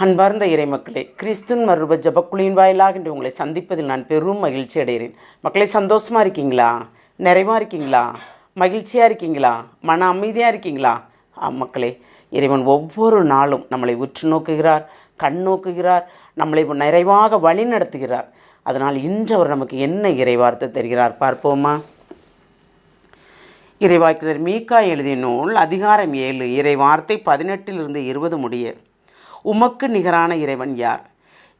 அன்பார்ந்த இறைமக்களே கிறிஸ்துன் மறுப ஜபக்குழியின் வாயிலாக என்று உங்களை சந்திப்பதில் நான் பெரும் மகிழ்ச்சி அடைகிறேன். மக்களே சந்தோஷமாக இருக்கீங்களா? நிறைவாக இருக்கீங்களா? மகிழ்ச்சியாக இருக்கீங்களா? மன அமைதியாக இருக்கீங்களா? மக்களே இறைவன் ஒவ்வொரு நாளும் நம்மளை உற்று நோக்குகிறார் கண் நோக்குகிறார் நம்மளை நிறைவாக வழி நடத்துகிறார். அதனால் இன்று அவர் நமக்கு என்ன இறைவார்த்தை தருகிறார் பார்ப்போமா? இறைவாக்கினர் மீகா எழுதிய நூல் அதிகாரம் ஏழு இறைவார்த்தை பதினெட்டிலிருந்து இருபது முடிய உமக்கு நிகரான இறைவன் யார்?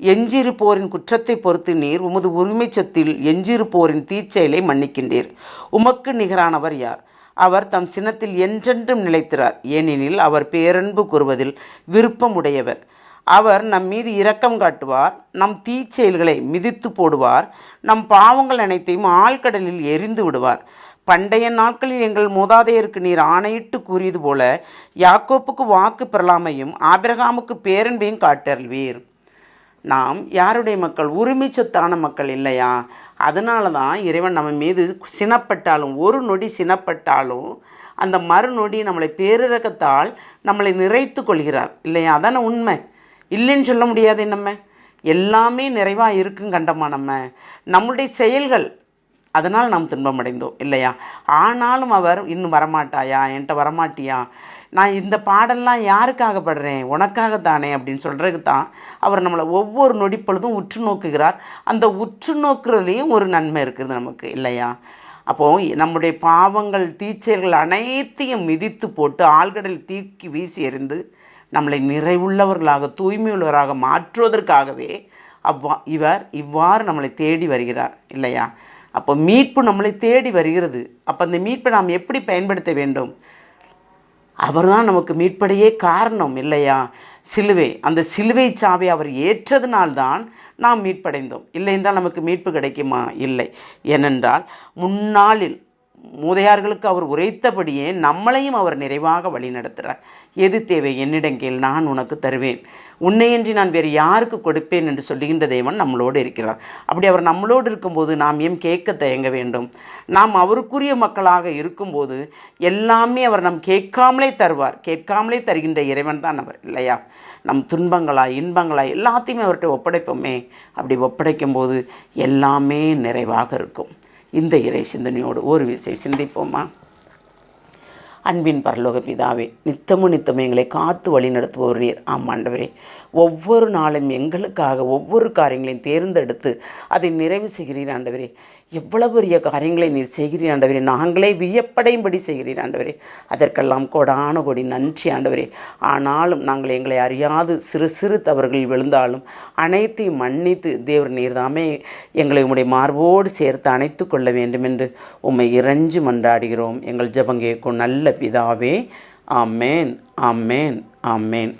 எஞ்சிருப்போரின் குற்றத்தை பொறுத்து நீர் உமது உரிமைச் சொத்தில் எஞ்சிருப்போரின் தீச்செயலை மன்னிக்கின்றீர். உமக்கு நிகரானவர் யார்? அவர் தம் சினத்தில் என்றென்றும் நிலைத்திறார் ஏனெனில் அவர் பேரன்பு கூறுவதில் விருப்பமுடையவர். அவர் நம் மீது இரக்கம் காட்டுவார் நம் தீச்செயல்களை மிதித்து போடுவார் நம் பாவங்கள் அனைத்தையும் ஆழ்கடலில் எரிந்து விடுவார். பண்டைய நாட்களில் எங்கள் மூதாதையருக்கு நீர் ஆணையிட்டு கூறியது போல யாக்கோப்புக்கு வாக்கு பெறலாமையும் ஆபிரகாமுக்கு பேரன்பையும் காட்டருள்வீர். நாம் யாருடைய மக்கள்? உரிமை சொத்தான மக்கள் இல்லையா? அதனால தான் இறைவன் நம்ம மீது சினப்பட்டாலும் ஒரு நொடி சினப்பட்டாலும் அந்த மறுநொடி நம்மளை பேரிறக்கத்தால் நம்மளை நிறைத்து கொள்கிறார். இல்லையா? அதான உண்மை. இல்லைன்னு சொல்ல முடியாது நம்ம. எல்லாமே நிறைவாக இருக்கும் கண்டமா நம்ம. நம்மளுடைய செயல்கள் அதனால் நாம் துன்பமடைந்தோம் இல்லையா? ஆனாலும் அவர் இன்னும் வரமாட்டாயா? என்கிட்ட வரமாட்டியா? நான் இந்த பாடல்லாம் யாருக்காக படுறேன்? உனக்காகத்தானே அப்படின்னு சொல்கிறதுக்கு தான் அவர் நம்மளை ஒவ்வொரு நொடிப்பொழுதும் உற்று நோக்குகிறார். அந்த உற்று நோக்குறதுலேயும் ஒரு நன்மை இருக்குது நமக்கு இல்லையா? அப்போது நம்முடைய பாவங்கள் தீச்செயல்கள் அனைத்தையும் மிதித்து போட்டு ஆழ்கடல் தீக்கி வீசி எறிந்து நம்மளை நிறைவுள்ளவர்களாக தூய்மையுள்ளவராக மாற்றுவதற்காகவே அவ்வா இவர் இவ்வாறு நம்மளை தேடி வருகிறார் இல்லையா? அப்போ மீட்பு நம்மளை தேடி வருகிறது. அப்போ அந்த மீட்பை நாம் எப்படி பயன்படுத்த வேண்டும்? அவர்தான் நமக்கு மீட்படையே காரணம் இல்லையா? சிலுவை அந்த சிலுவை சாவை அவர் ஏற்றதுனால்தான் நாம் மீட்படைந்தோம். இல்லை என்றால் நமக்கு மீட்பு கிடைக்குமா? இல்லை. ஏனென்றால் முன்னாளில் மூதையார்களுக்கு அவர் உரைத்தபடியே நம்மளையும் அவர் நிறைவாக வழி நடத்துகிறார் எது தேவை? என்னிடம் கேள் நான் உனக்கு தருவேன். உன்னையன்றி நான் வேறு யாருக்கு கொடுப்பேன் என்று சொல்லுகின்ற தேவன் நம்மளோடு இருக்கிறார். அப்படி அவர் நம்மளோடு இருக்கும்போது நாம் ஏன் கேட்க தயங்க வேண்டும்? நாம் அவருக்குரிய மக்களாக இருக்கும்போது எல்லாமே அவர் நம் கேட்காமலே தருவார். கேட்காமலே தருகின்ற இறைவன் தான் அவர் இல்லையா? நம் துன்பங்களா இன்பங்களா எல்லாத்தையுமே அவர்கிட்ட ஒப்படைப்போமே. அப்படி ஒப்படைக்கும் போது எல்லாமே நிறைவாக இருக்கும். இந்த இறை சிந்தனையோடு ஒரு விசை சிந்திப்போமா? அன்பின் பரலோக பிதாவே நித்தமும் நித்தமும் எங்களை காத்து வழி நடத்துபவர் நீர். ஆமாண்டவரே ஆண்டவரே. ஒவ்வொரு நாளும் எங்களுக்காக ஒவ்வொரு காரியங்களையும் தேர்ந்தெடுத்து அதை நிறைவு செய்கிறீர் ஆண்டவரே. எவ்வளவு பெரிய காரியங்களை நீர் செய்கிறீர் ஆண்டவரே. நாங்களே வியப்படையும்படி செய்கிறீர் ஆண்டவரே. அதற்கெல்லாம் கோடான கோடி நன்றி ஆண்டவரே. ஆனாலும் நாங்கள் எங்களை அறியாது. சிறு சிறு தவறுகளில் விழுந்தாலும் அனைத்தையும் மன்னித்து தேவர் நீர்தாமே எங்களை உம்முடைய மார்போடு சேர்த்து அணைத்து கொள்ள வேண்டும் என்று உம்மை இறைஞ்சு மன்றாடுகிறோம். எங்கள் ஜபங்கேக்கும் நல்ல பிதாவே. ஆமேன். ஆமேன். ஆமேன்.